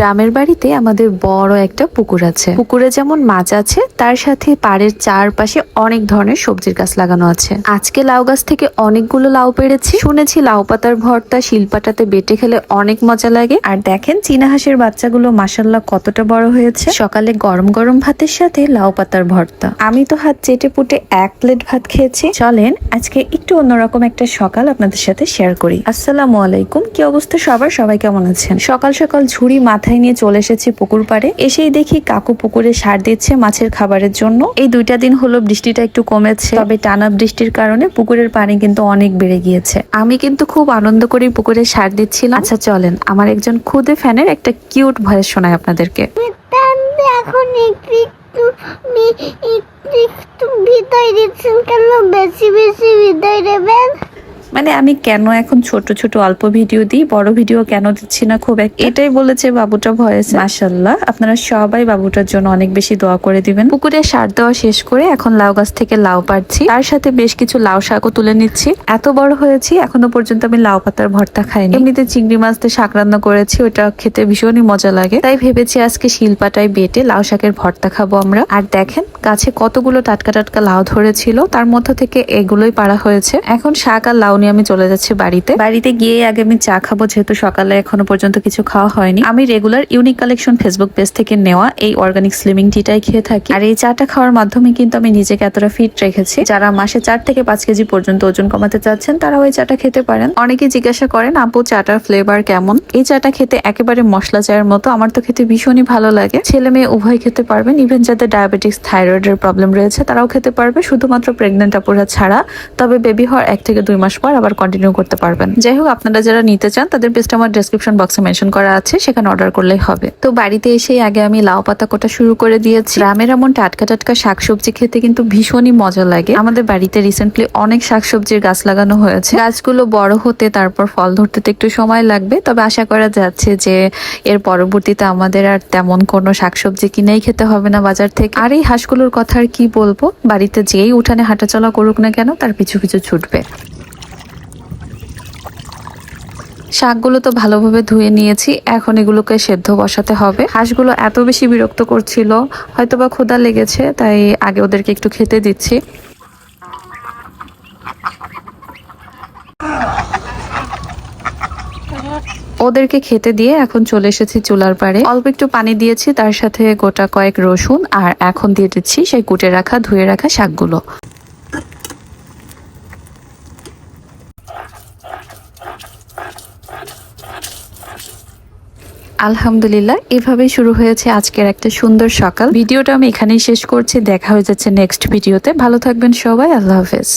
গ্রামের বাড়িতে আমাদের বড় একটা পুকুর আছে। পুকুরে যেমন মাছ আছে, তার সাথে পাড়ের চারপাশে অনেক ধরনের সবজির গাছ লাগানো আছে। আজকে লাউ গাছ থেকে অনেকগুলো লাউ পেড়েছি। শুনেছি লাউ পাতার ভর্তা শিলপাটাতে বেটে খেলে অনেক মজা লাগে। আর দেখেন চীনা হাঁসের বাচ্চাগুলো মাসাল্লাহ কতটা বড় হয়েছে। সকালে গরম গরম ভাতের সাথে লাউ পাতার ভর্তা। আমি তো হাত চেটে পুটে এক প্লেট ভাত খেয়েছি। চলেন আজকে একটু অন্যরকম একটা সকাল আপনাদের সাথে শেয়ার করি। আসসালামু আলাইকুম। কি অবস্থা সবার? সবাই কেমন আছেন? সকাল সকাল ঝুড়ি মাথায় নিয়ে চলে এসেছি পুকুর পাড়ে। এসেই দেখি কাকু পুকুরে সার দিচ্ছে মাছের খাবারের জন্য। এই দুইটা দিন হলো বৃষ্টিটা একটু কমেছে, তবে টানা বৃষ্টির কারণে পুকুরের পানি কিন্তু অনেক বেড়ে গিয়েছে। আমি কিন্তু খুব আনন্দ করে পুকুরে সার দিচ্ছিলাম। আচ্ছা চলেন, আমার একজন খুদে ফ্যানের একটা কিউট ভয়েস শোনায় আপনাদেরকে। এখন একটু বিদায় দিচ্ছেন কেন? বেশি বেশি বিদায় দেবেন? মানে আমি কেন এখন ছোট ছোট অল্প ভিডিও দিই, বড় ভিডিও কেন দিচ্ছি না খুব একটা? এটাই বলেছে বাবুটা ভয়েস। মাশাল্লাহ আপনারা সবাই বাবুটার জন্য অনেক বেশি দোয়া করে দিবেন। পুকুরে সার দেওয়া শেষ করে এখন লাউ গাছ থেকে লাউ পাড়ছি। তার সাথে বেশ কিছু লাউ শাকও তুলে নিচ্ছি। এত বড় হয়েছি, এখনও পর্যন্ত আমি লাউ পাতার ভর্তা খাইনি। এমনিতে চিংড়ি মাছ দিয়ে শাক রান্না করেছি, ওটা খেতে ভীষণই মজা লাগে। তাই ভেবেছি আজকে শিলপাটায় বেটে লাউ শাকের ভর্তা খাব আমরা। আর দেখেন, গাছে কতগুলো টাটকা টাটকা লাউ ধরেছিল, তার মধ্য থেকে এগুলোই পাড়া হয়েছে। এখন শাক আর লাউ নিয়ে আমি চলে যাচ্ছি বাড়িতে। বাড়িতে গিয়ে আগে আমি চা খাব, যেহেতু সকালে এখনও পর্যন্ত কিছু খাওয়া হয়নি। আমি regular unique collection Facebook page থেকে নেওয়া এই অর্গানিক স্লিমিং টিটাই খেয়ে থাকি। আর এই চাটা খাওয়ার মাধ্যমে কিন্তু আমি নিজেকে এতটা ফিট রেখেছি। যারা মাসে চার থেকে পাঁচ কেজি পর্যন্ত ওজন কমাতে চাচ্ছেন তারা ওই চাটা খেতে পারেন। অনেকে জিজ্ঞাসা করেন, আপু, চাটার ফ্লেভার কেমন? এই চাটা খেতে একেবারে মশলা চায়ের মতো। আমার তো খেতে ভীষণই ভালো লাগে। ছেলে মেয়ে উভয় খেতে পারবেন। ইভেন যাদের ডায়াবেটিক্স থাইরয়েডের প্রবলেম রয়েছে, তারাও খেতে পারবে। শুধুমাত্র প্রেগনেন্ট আপুরা ছাড়া। তবে বেবি হওয়ার এক থেকে দুই মাস পর আবার কন্টিনিউ করতে পারবেন। যাই হোক আপনারা যারা নিতে চান, তাদের পেজটা আমার ডেসক্রিপশন বক্সে মেনশন করা আছে, সেখানে অর্ডার করলেই হবে। তো বাড়িতে এসেই আগে আমি লাউ পাতা কোটা শুরু করে দিয়েছি। গ্রামের এমন টাটকা টাটকা শাকসবজি খেতে কিন্তু ভীষণই মজা লাগে। আমাদের বাড়িতে রিসেন্টলি অনেক শাকসবজির গাছ লাগানো হয়েছে। গাছগুলো বড় হতে, তারপর ফল ধরতে তো একটু সময় লাগবে। তবে আশা করা যাচ্ছে যে, এর পরবর্তীতে আমাদের আর তেমন কোনো শাকসবজি কিনেই খেতে হবে না বাজার থেকে। আর এই হাঁসগুলোর কথা আর কি বলব? বাড়িতে যেই উঠানে হাঁটাচলা করুক না কেন, তার পিছু পিছু ছুটবে। শাকগুলো তো ভালোভাবে ধুয়ে নিয়েছি, এখন এগুলোকে সেদ্ধ বসাতে হবে। হাঁসগুলো এত বেশি বিরক্ত করছিল, হয়তোবা ক্ষুধা লেগেছে, তাই আগে ওদেরকে একটু খেতে দিচ্ছি। ওদেরকে খেতে দিয়ে এখন চলে এসেছি চুলার পাড়ে। অল্প একটু পানি দিয়েছি, তার সাথে গোটা কয়েক রসুন, আর এখন দিয়ে দিচ্ছি সেই কুটে রাখা, ধুয়ে রাখা শাকগুলো। আলহামদুলিল্লাহ এভাবে শুরু হয়েছে আজকের একটা সুন্দর সকাল। ভিডিওটা আমি এখানেই শেষ করছি। দেখা হয়ে যাচ্ছে নেক্সট ভিডিওতে। ভালো থাকবেন সবাই। আল্লাহ হাফেজ।